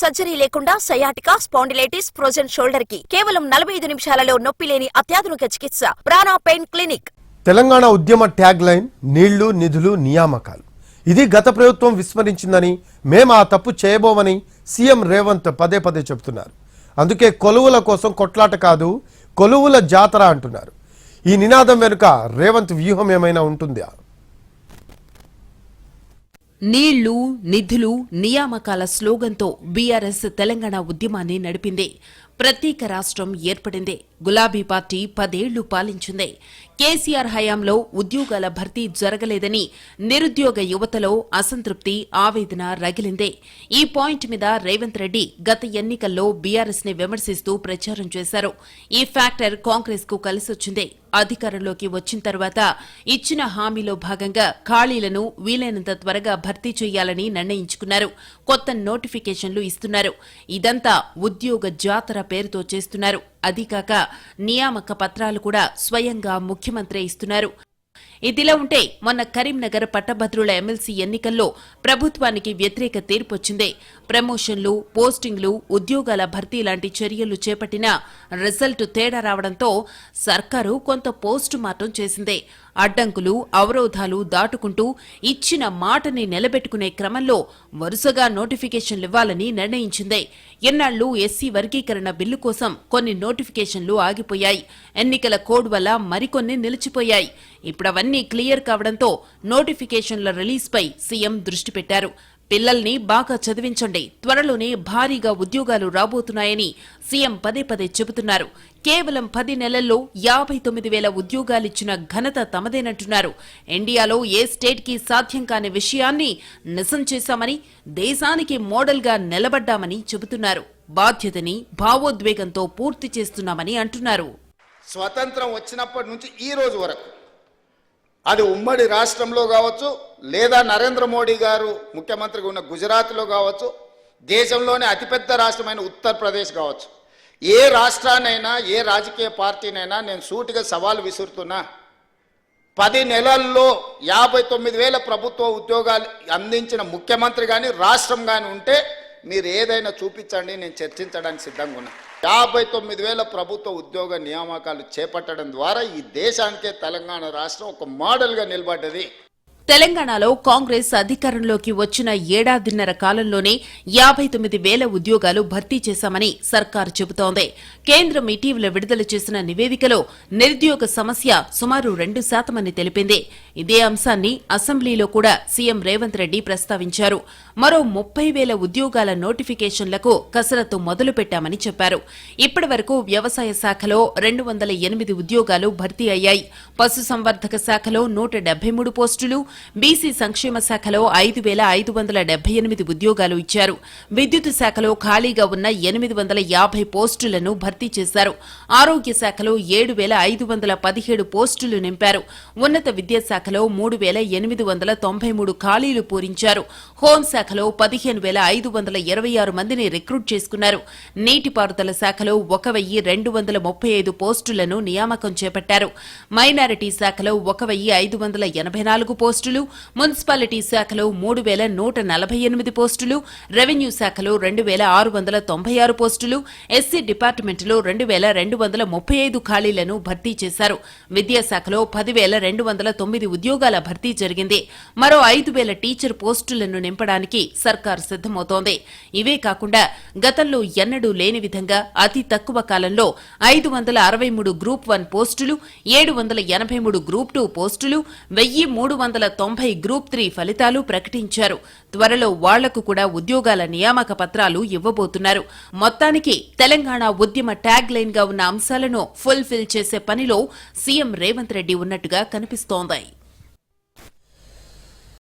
Surgery లేకుండా sciatica spondylitis frozen షోల్డర్కి కేవలం నలభై ఐదు నిమిషాలలో నొప్పి లేని అత్యాధునిక చికిత్స. ప్రాణా పెయిన్ క్లినిక్. తెలంగాణ ఉద్యమ ట్యాగ్ లైన్ నీళ్ళు నిధులు నియామకాలు. ఇది గత ప్రభుత్వం విస్మరించిందని మేము ఆ తప్పు చేయబోమని సీఎం రేవంత్ పదే పదే చెబుతున్నారు. అందుకే కొలువుల కోసం కొట్లాట కాదు కొలువుల జాతర అంటున్నారు. ఈ నినాదం వెనుక రేవంత్ వ్యూహం ఏమైనా ఉంటుందా? నీళ్ళు నిధులు నియామకాల స్లోగన్తో బీఆర్ఎస్ తెలంగాణ ఉద్యమాన్ని నడిపింది. ప్రత్యేక రాష్ట్రం ఏర్పడింది. గులాబీ పార్టీ పదేళ్ళు పాలించింది. కేసీఆర్ హయాంలో ఉద్యోగాల భర్తీ జరగలేదని నిరుద్యోగ యువతలో అసంతృప్తి ఆవేదన రగిలిందే. ఈ పాయింట్ మీద రేవంత్ రెడ్డి గత ఎన్నికల్లో బీఆర్ఎస్ని విమర్శిస్తూ ప్రచారం చేశారు. ఈ ఫ్యాక్టర్ కాంగ్రెస్కు కలిసొచ్చింది. అధికారంలోకి వచ్చిన తర్వాత ఇచ్చిన హామీలో భాగంగా ఖాళీలను వీలైనంత త్వరగా భర్తీ చేయాలని నిర్ణయించుకున్నారు. కొత్త నోటిఫికేషన్లు ఇస్తున్నారు. ఇదంతా ఉద్యోగ జాతర పేరుతో చేస్తున్నారు. అదీకాక నియామక పత్రాలు కూడా స్వయంగా ముఖ్యమంత్రి ఇస్తున్నారు. ఇదిలా ఉంటే మొన్న కరీంనగర్ పట్టభద్రుల ఎమ్మెల్సీ ఎన్నికల్లో ప్రభుత్వానికి వ్యతిరేక తీర్పొచ్చిందే. ప్రమోషన్లు పోస్టింగ్లు ఉద్యోగాల భర్తీ లాంటి చర్యలు చేపట్టినా రిజల్ట్ తేడా రావడంతో సర్కారు కొంత పోస్టు మార్టం చేసింది. అడ్డంకులు అవరోధాలు దాటుకుంటూ ఇచ్చిన మాటని నిలబెట్టుకునే క్రమంలో వరుసగా నోటిఫికేషన్లివ్వాలని ఇవ్వాలని ఎన్నాళ్ళు ఎస్సీ వర్గీకరణ బిల్లు కోసం కొన్ని నోటిఫికేషన్లు ఆగిపోయాయి. ఎన్నికల కోడ్ వల్ల మరికొన్ని నిలిచిపోయాయి. ఇప్పుడవన్నీ క్లియర్ కావడంతో నోటిఫికేషన్ల రిలీజ్పై సీఎం దృష్టి పెట్టారు. పిల్లల్ని బాగా చదివించండి. త్వరలోనే భారీగా ఉద్యోగాలు రాబోతున్నాయని సీఎం పదే పదే చెబుతున్నారు. కేవలం పది నెలల్లో యాభై తొమ్మిది వేల ఉద్యోగాలిచ్చిన ఘనత తమదేనంటున్నారు. ఇండియాలో ఏ స్టేట్కి సాధ్యం కాని విషయాన్ని నిజం చేశామని దేశానికి మోడల్గా నిలబడ్డామని చెబుతున్నారు. బాధ్యతని భావోద్వేగంతో పూర్తి చేస్తున్నామని అంటున్నారు. స్వతంత్రం వచ్చినప్పటి నుంచి ఈ రోజు వరకు అది ఉమ్మడి రాష్ట్రంలో కావచ్చు లేదా నరేంద్ర మోడీ గారు ముఖ్యమంత్రిగా ఉన్న గుజరాత్లో కావచ్చు దేశంలోనే అతిపెద్ద రాష్ట్రమైన ఉత్తరప్రదేశ్ కావచ్చు. ఏ రాష్ట్రాన్నైనా ఏ రాజకీయ పార్టీనైనా నేను సూటిగా సవాల్ విసురుతున్నా. పది నెలల్లో యాభై తొమ్మిది వేల ప్రభుత్వ ఉద్యోగాలు అందించిన ముఖ్యమంత్రి కానీ రాష్ట్రం కానీ ఉంటే మీరు ఏదైనా చూపించండి నేను చర్చించడానికి సిద్ధంగా ఉన్నా. యాభై తొమ్మిది వేల ప్రభుత్వ ఉద్యోగ నియామకాలు చేపట్టడం ద్వారా ఈ దేశానికే తెలంగాణ రాష్ట్రం ఒక మోడల్గా నిలబడ్డది. తెలంగాణలో కాంగ్రెస్ అధికారంలోకి వచ్చిన ఏడాదిన్నర కాలంలోనే యాభై తొమ్మిది వేల ఉద్యోగాలు భర్తీ చేశామని సర్కారు చెబుతోంది. కేంద్రం ఇటీవల విడుదల చేసిన నివేదికలో నిరుద్యోగ సమస్య సుమారు రెండు శాతమని తెలిపింది. ఇదే అంశాన్ని అసెంబ్లీలో కూడా సీఎం రేవంత్ రెడ్డి ప్రస్తావించారు. మరో ముప్పై వేల ఉద్యోగాల నోటిఫికేషన్లకు కసరత్తు మొదలుపెట్టామని చెప్పారు. ఇప్పటివరకు వ్యవసాయ శాఖలో రెండు వందల ఎనిమిది ఉద్యోగాలు భర్తీ అయ్యాయి. పశుసంవర్ధక శాఖలో నూట డెబ్బై మూడు పోస్టులు బీసీ సంక్షేమ శాఖలో ఐదు వేల ఐదు వందల డెబ్బై ఎనిమిది ఉద్యోగాలు ఇచ్చారు. విద్యుత్ శాఖలో ఖాళీగా ఉన్న ఎనిమిది వందల యాభై పోస్టులను భర్తీ చేశారు. ఆరోగ్య శాఖలో ఏడు వేల ఐదు వందల పదిహేడు పోస్టులు నింపారు. ఉన్నత విద్యాశాఖలో మూడు వేల ఎనిమిది వందల తొంభై మూడు ఖాళీలు పూరించారు. హోంశాఖలో పదిహేను వేల ఐదు వందల ఇరవై ఆరు మందిని రిక్రూట్ చేసుకున్నారు. నీటిపారుదల శాఖలో ఒక వెయ్యి రెండు వందల ముప్పై ఐదు పోస్టులను నియామకం చేపట్టారు. మైనారిటీ శాఖలో ఒక వెయ్యి ఐదు వందల ఎనభై నాలుగు పోస్టులు మున్సిపాలిటీ శాఖలో మూడు వేల నూట నలభై ఎనిమిది పోస్టులు రెవెన్యూ శాఖలో రెండు వేల ఆరు వందల తొంభై ఆరు పోస్టులు ఎస్సీ డిపార్ట్మెంట్లో రెండు వేల రెండు వందల ముప్పై ఐదు ఖాళీలను భర్తీ చేశారు. విద్యాశాఖలో పదివేల రెండు వందల తొమ్మిది ఉద్యోగాల భర్తీ జరిగింది. మరో ఐదు వేల టీచర్ పోస్టులను నింపడానికి సర్కార్ సిద్దమవుతోంది ఇవే కాకుండా గతంలో ఎన్నడూ లేని విధంగా అతి తక్కువ కాలంలో ఐదు వందల అరవై మూడు గ్రూప్ వన్ పోస్టులు ఏడు వందల ఎనభై మూడు గ్రూప్ టూ పోస్టులు వెయ్యి మూడు వందల తొంభై గ్రూప్ త్రీ ఫలితాలు ప్రకటించారు. త్వరలో వాళ్ళకు కూడా ఉద్యోగాల నియామక పత్రాలు ఇవ్వబోతున్నారు. మొత్తానికి తెలంగాణ ఉద్యమ ట్యాగ్ లైన్గా ఉన్న అంశాలను ఫుల్ఫిల్ చేసే పనిలో సీఎం రేవంత్ రెడ్డి ఉన్నట్టుగా కనిపిస్తోంది.